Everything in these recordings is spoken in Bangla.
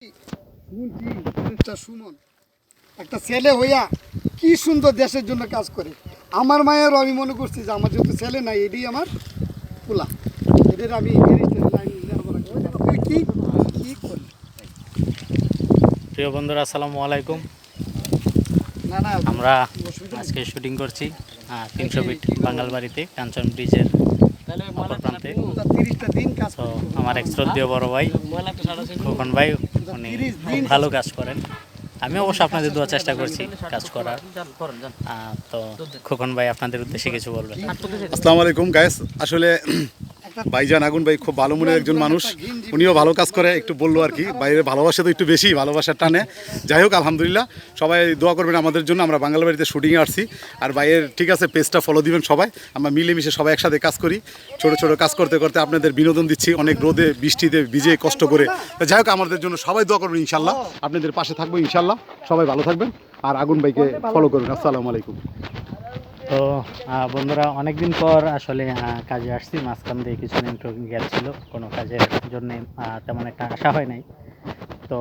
শুনছি একটা সুমন একটা ছেলে হইয়া কি সুন্দর দেশের জন্য কাজ করে। আমার মায়েরও আমি মনে করছি যে আমার যেহেতু ছেলে নাই এটাই আমার পোলা। এদের আমি কি? কি প্রিয় বন্ধুরা আসসালামু আলাইকুম। না না আমরা আজকে শুটিং করছি তিনশো ফিট বাঙ্গাল বাড়িতে কাঞ্চন ব্রিজের প্রান্তে। আমার এক শ্রদ্ধেয় বড় ভাই খোকন ভাই উনি খুব ভালো কাজ করেন। আমি অবশ্য আপনাদের দেওয়ার চেষ্টা করছি কাজ করার। আহ, তো খোকন ভাই আপনাদের উদ্দেশ্যে কিছু বলবেন। আসসালামু আলাইকুম গাইস আসলে ভাইজান আগুন ভাই খুব ভালো মনের একজন মানুষ। উনিও ভালো কাজ করে, একটু বলল আর কি। বাইরে ভালোবাসা তো একটু বেশি, ভালোবাসার টানে। যাই হোক, আলহামদুলিল্লাহ, সবাই দোয়া করবেন আমাদের জন্য। আমরা বাংলা বাড়িতে শুটিংয়ে আসছি। আর ভাইয়ের ঠিক আছে পেজটা ফলো দিবেন সবাই। আমরা মিলেমিশে সবাই একসাথে কাজ করি। ছোট ছোট কাজ করতে করতে আপনাদের বিনোদন দিচ্ছি। অনেক রোদে, বৃষ্টিতে ভিজে, কষ্ট করে। যাই হোক, আমাদের জন্য সবাই দোয়া করবেন ইনশাল্লাহ আপনাদের পাশে থাকব ইনশাল্লাহ সবাই ভালো থাকবেন। আর আগুন ভাইকে ফলো করবেন। আসসালামু আলাইকুম। তো বন্ধুরা, অনেকদিন পর আসলে কাজে আসছি। মাঝখান দিয়ে কিছুদিন গ্যাপ ছিল কোনো কাজের জন্যে তেমন একটা আশা হয় নাই। তো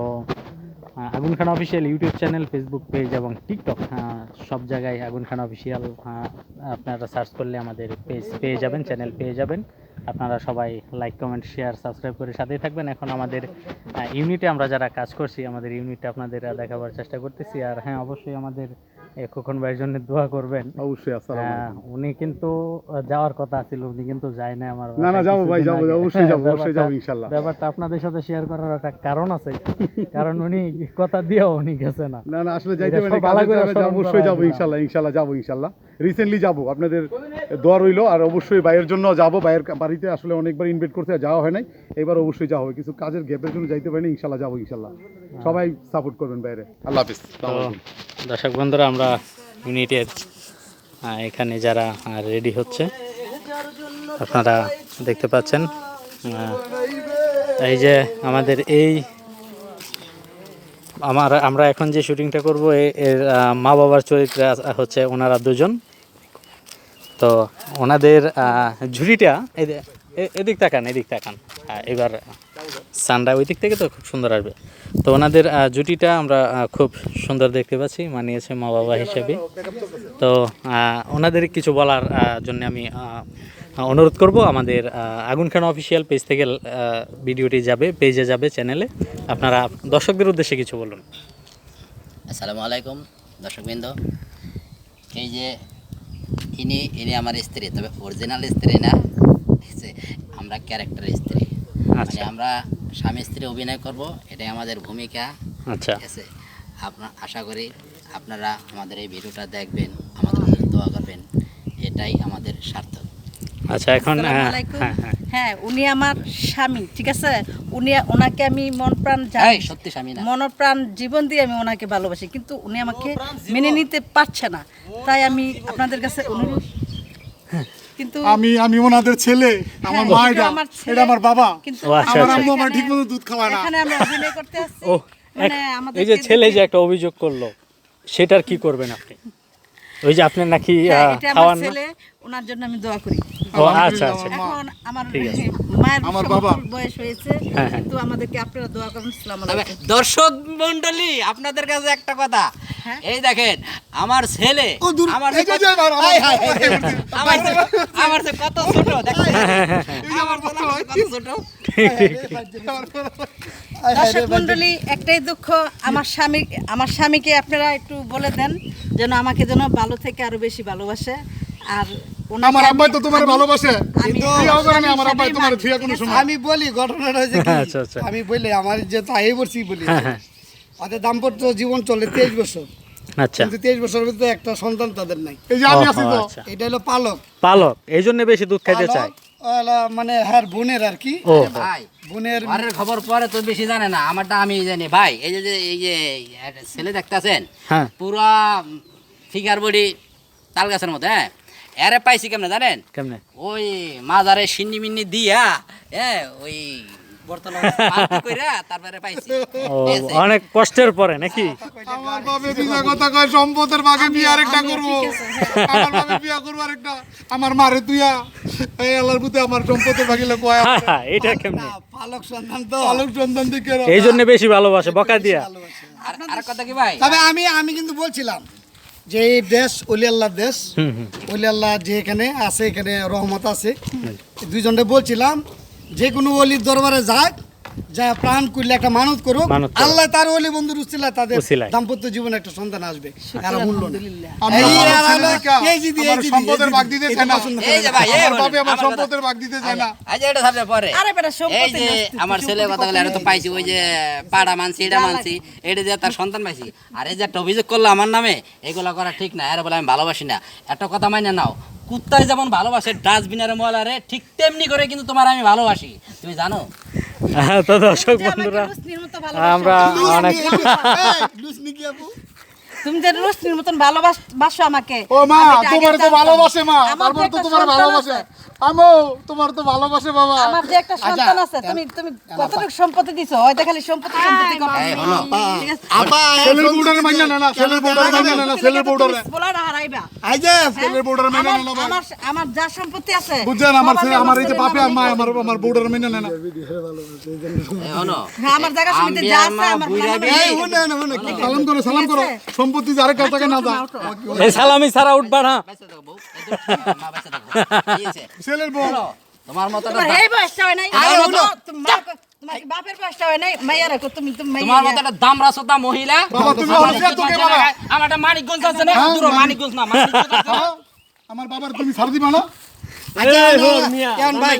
Agun Khan official YouTube channel Facebook page এবং টিকটক সব জায়গায় আগুন খান অফিসিয়াল আপনারা সার্চ করলে আমাদের পেজ পেয়ে যাবেন চ্যানেল পেয়ে যাবেন। আপনারা সবাই লাইক কমেন্ট শেয়ার সাবস্ক্রাইব করে সাথেই থাকবেন। এখন আমাদের ইউনিটে আমরা যারা কাজ করছি, আমাদের ইউনিটে আপনাদের দেখাবার চেষ্টা করতেছি। আর হ্যাঁ অবশ্যই আমাদের খোকন ভাইয়ের জন্য দোয়া করবেন। অবশ্যই আসসালামু হ্যাঁ, আলাইকুম। উনি কিন্তু যাওয়ার কথা ছিল উনি কিন্তু যায় না আমার না না যাব ভাই যাব অবশ্যই যাব অবশ্যই যাব ইনশাল্লাহ। ব্যাপারটা আপনাদের সাথে শেয়ার করার একটা কারণ আছে। কারণ উনি কথা দিয়েও উনি গেছে না। না না আসলে যাইতে এটা পারি ভালো করে অবশ্যই যাব আছে। ইনশাল্লাহ ইনশাল্লাহ যাব ইনশাল্লাহ। রিসেন্টলি যাব আপনাদের দোয়া রইল আর অবশ্যই ভাইয়ের জন্য যাব ভাইয়ের বাড়িতে আসলে অনেকবার ইনভাইট করতে যাওয়া হয় নাই। এবার অবশ্যই যাওয়া হবে কিছু কাজের গ্যাপের জন্য যাইতে পারিনি ইনশাল্লাহ যাব ইনশাল্লাহ। সবাই সাপোর্ট করবেন বাইরে আল্লাহ হাফিজ। দর্শক বন্ধুরা আমরা ইউনিটের এখানে যারা রেডি হচ্ছে, আপনারা দেখতে পাচ্ছেন এই যে আমাদের এই, আমার, আমরা এখন যে শুটিংটা করব এর মা বাবার চরিত্রে হচ্ছে ওনারা দুজন। তো ওনাদের ঝুড়িটা এদিক তাকান এদিক তাকান। এবার সানরা ওই দিক থেকে তো খুব সুন্দর আসবে। তো ওনাদের জুটিটা আমরা খুব সুন্দর দেখতে পাচ্ছি, মানিয়েছে মা বাবা হিসেবে। তো ওনাদের কিছু বলার জন্য আমি অনুরোধ করব। আমাদের আগুন খান অফিসিয়াল পেজ থেকে ভিডিওটি যাবে, পেজে যাবে চ্যানেলে। আপনারা দর্শকদের উদ্দেশ্যে কিছু বলুন। আসসালামু আলাইকুম, দর্শকবৃন্দ। এই যে, ইনি ইনি আমার স্ত্রী, তবে অরিজিনাল স্ত্রী না। আমরা ক্যারেক্টার স্ত্রী। মানে আচ্ছা। আমরা স্বামী স্ত্রী অভিনয় করব এটাই আমাদের ভূমিকা। আচ্ছা। ঠিক আছে? আপনার আশা করি আপনারা আমাদের এই ভিডিওটা দেখবেন আমাদের দোয়া করবেন এটাই আমাদের সার্থক। আচ্ছা এখন হ্যাঁ। হ্যাঁ হ্যাঁ। হ্যাঁ উনি আমার স্বামী ঠিক আছে? উনি ওনাকে আমি মন প্রাণ জানি সত্যি স্বামী না। মন প্রাণ জীবন দিয়ে আমি ওনাকে ভালোবাসি কিন্তু উনি আমাকে মেনে নিতে পারছে না। তাই আমি আপনাদের কাছে অনুরোধ কিন্তু আমি আমি ওনাদের ছেলে আমার হ্যাঁ, মা এটা আমার এটা আমার বাবা। কিন্তু আচ্ছা, আমার আচ্ছা। আম্মু আমার ঠিকমতো ঠিক মতো দুধ খাওয়ায় না। এখানে আমরা অভিনয় করতে আসছি। ও মানে এই যে ছেলে যে একটা অভিযোগ করল সেটার কি করবেন আপনি? ওই যে আপনি নাকি হ্যাঁ, আমার খাওয়ান ছেলে ওনার জন্য আমি দোয়া করি। ও আচ্ছা আচ্ছা। এখন আমার মায়ের আমার বাবা। বয়স হয়েছে হ্যাঁ, হ্যাঁ। কিন্তু আমাদেরকে আপনারা দোয়া করুন সালাম আলাইকুম। দর্শক মন্ডলী আপনাদের কাছে একটা কথা। হ্যাঁ? এই দেখেন আমার ছেলে আমার কত ছোট আমার কত ছোট। দর্শক মন্ডলী একটাই দুঃখ আমার স্বামী আমার স্বামীকে আপনারা একটু বলে দেন যেন আমাকে যেন ভালো থেকে আরও বেশি ভালোবাসে। আর আমার আব্বাই তো তোমার ভালোবাসে। আমার আব্বাই তোমার মানি, থুয়া কোনো সময়। আমি বলি ঘটনাটা হয়েছে আচ্ছা, আচ্ছা। আমি বলি আমার যে তাই বলছি বলি। হ্যাঁ, হ্যাঁ। ওদের দাম্পত্য জীবন চলে তেইশ বছর। আচ্ছা। কিন্তু তেইশ বছরের ভিতরে একটা সন্তান তাদের নাই। এই যে আমি আছি তো। এটা হলো পালক। পালক এই জন্য বেশি দুধ খাইতে মানে হ্যাঁ বোনের আর কি। ভাই বোনের ঘরের খবর পরে তো বেশি জানে না আমারটা আমি জানি। ভাই এই যে এই যে ছেলে দেখতেছেন হ্যাঁ। পুরা ফিগার বডি তাল গাছের মতো হ্যাঁ? এরে পাইছি কেমনে জানেন? কেমনে? ওই মাজারে সিন্নি মিন্নি দিয়া হ্যাঁ ওই পার্টি কইরা তারপরে পাইছি। ও ঠিক আছে? অনেক কষ্টের পরে নাকি? আমার বাপে বিনা কথা কয় সম্পদের ভাগে বিয়ে আরেকটা করব। আমার বিয়া করব আরেকটা। আমার মারে তুইয়া এই আল্লাহর পুতে আমার সম্পদের ভাগিলে কয় এটা কেমনি? পালক সন্তান তো। আলোক সন্তান দিকে এই জন্য বেশি ভালোবাসে বকা দিয়া। আর আর কথা কি ভাই? তবে আমি আমি কিন্তু বলছিলাম যে এই দেশ অলি আল্লাহর দেশ অলি আল্লাহ যে এখানে আছে এখানে রহমত আছে। দুইজনটা বলছিলাম যে কোনো অলির দরবারে যাক যা প্রাণ করলে একটা মানত করুক। আল্লাহ তার উচিলা তাদের দাম্পত্য জীবনে একটা সন্তান আসবে। মূল্য আমার যে যে সম্পদের ভাগ দিতে এটা চায় না। যে আমার বলেন, বাপে আমার আমার কথা- সম্পদের ভাগ দিতে চায় না। এটা পরে। আরে বেটা এই যে আমার ছেলে কথা বলে তো পাইছি ওই যে পাড়া মানছি এটা মানছি এটা দিয়ে তার সন্তান পাইছি। আর এই যে একটা অভিযোগ করল আমার নামে এগুলো করা ঠিক না আরে বলে আমি ভালোবাসি না। একটা কথা মাইনে নাও কুত্তায় যেমন ভালোবাসে ডাস্টবিনের ময়লারে ঠিক তেমনি করে কিন্তু তোমার আমি ভালোবাসি। তুমি জানো? হ্যাঁ, তো দর্শক বন্ধুরা রোশনির মতো ভালোবাসো। আমরা অনেক? তুমি যে রোশনির মতন ভালোবাসো আমাকে। ও মা আমি এটা আগে তোমার তো ভালোবাসে মা আমার তারপর তো তোমার ভালোবাসে। আছে, আমো তোমার তো ভালোবাসে বাবা। আমার যে একটা সন্তান আছে তুমি তুমি কতটুকু সম্পত্তি দিছো? হয়তো খালি সম্পত্তি সম্পত্তি কম ঠিক আছে? আপা মাইনা না না ছেলের বউডারে মাইনা না না ছেলের বলা না হারাইবা। এই যে ছেলের বউডারে মাইনা না না আমার যা সম্পত্তি আছে বুঝছেন আমার ছেলে আমার এই যে বাপে আর নামে মা আমার আমার বউডারে মাইনা না না হ্যাঁ, আমার জায়গা সমিতি যা আছে আমার এই সালাম করো সালাম করো। সম্পত্তি যারে কাছ থেকে না যা এই সালামি ছাড়া উঠবা না। থাকো বউ। মা থাকো? ছেলের বউ তোমার মতো এই বয়সটা হয় নাই আরে। মতো- তোমার বাপ- তোমার কি বাপের বয়সটা হয় নাই মাইয়া রাখো তুমি তুমি মাইয়া তোমার মতো একটা দামরা সোতা মহিলা বাবা, তুমি আমার তোকে বাবা। আমার একটা মানিকগঞ্জ আছে না হ্যাঁ, দূর মানিকগঞ্জ না মানিকগঞ্জ আছে না? হ্যাঁ? আমার বাবার তুমি ছাড় দিবা না আচ্ছা কেন ভাই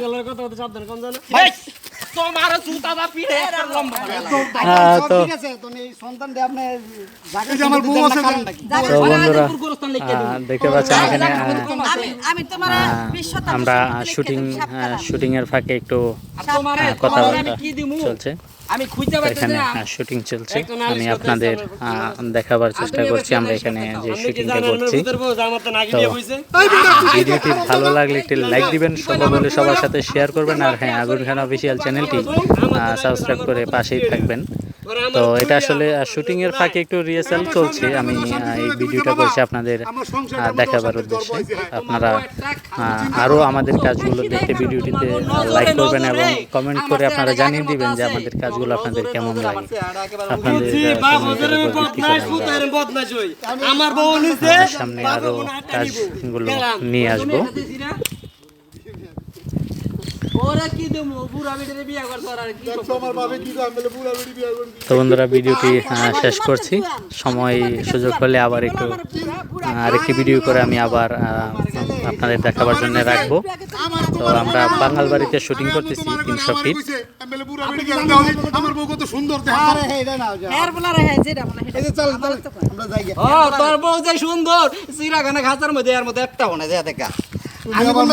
এই, তোমার জুতা বা পিড়ে একটা লম্বা লাগবে। হ্যাঁ, তো- ঠিক আছে তুমি সন্তান দে আপনি জায়গা আমার বউ আছে। তো? বন্ধুরা দেখতে পাচ্ছেন এখানে? আমি আমি তোমার আমরা শুটিং শুটিং এর ফাঁকে একটু কথা কথাবার্তা চলছে। আমি এখানে না। শুটিং চলছে। আমি আপনাদের আহ, দেখাবার চেষ্টা করছি আমরা এখানে যে শুটিংটা করছি। তো ভিডিওটি ভালো লাগলে একটি লাইক দিবেন সম্ভব হলে সবার সাথে শেয়ার করবেন আর হ্যাঁ আগুন খান অফিসিয়াল চ্যানেলটি সাবস্ক্রাইব করে পাশেই থাকবেন। তো এটা আসলে শুটিং এর ফাঁকে একটু রিহার্সাল চলছে। আমি এই ভিডিওটা করছি আপনাদের দেখাবার উদ্দেশ্যে। আপনারা আহ, আরও আমাদের কাজগুলো দেখতে ভিডিওটিতে লাইক করবেন এবং কমেন্ট করে আপনারা জানিয়ে দিবেন যে আমাদের কাজগুলো আপনাদের কেমন লাগে। আপনাদের সামনে আরও কাজগুলো নিয়ে আসব। তো বন্ধুরা ভিডিওটি শেষ করছি। সময় সুযোগ হলে আবার একটু আরেকটি ভিডিও করে আমি আবার আপনাদের দেখাবার জন্য রাখব। তো আমরা বাঙাল বাড়িতে শুটিং করতেছি তিনশো ফিট সুন্দর তোর বউ যে চিরাখানা খাঁচার মধ্যে এর মধ্যে একটা মনে যায় দেখা।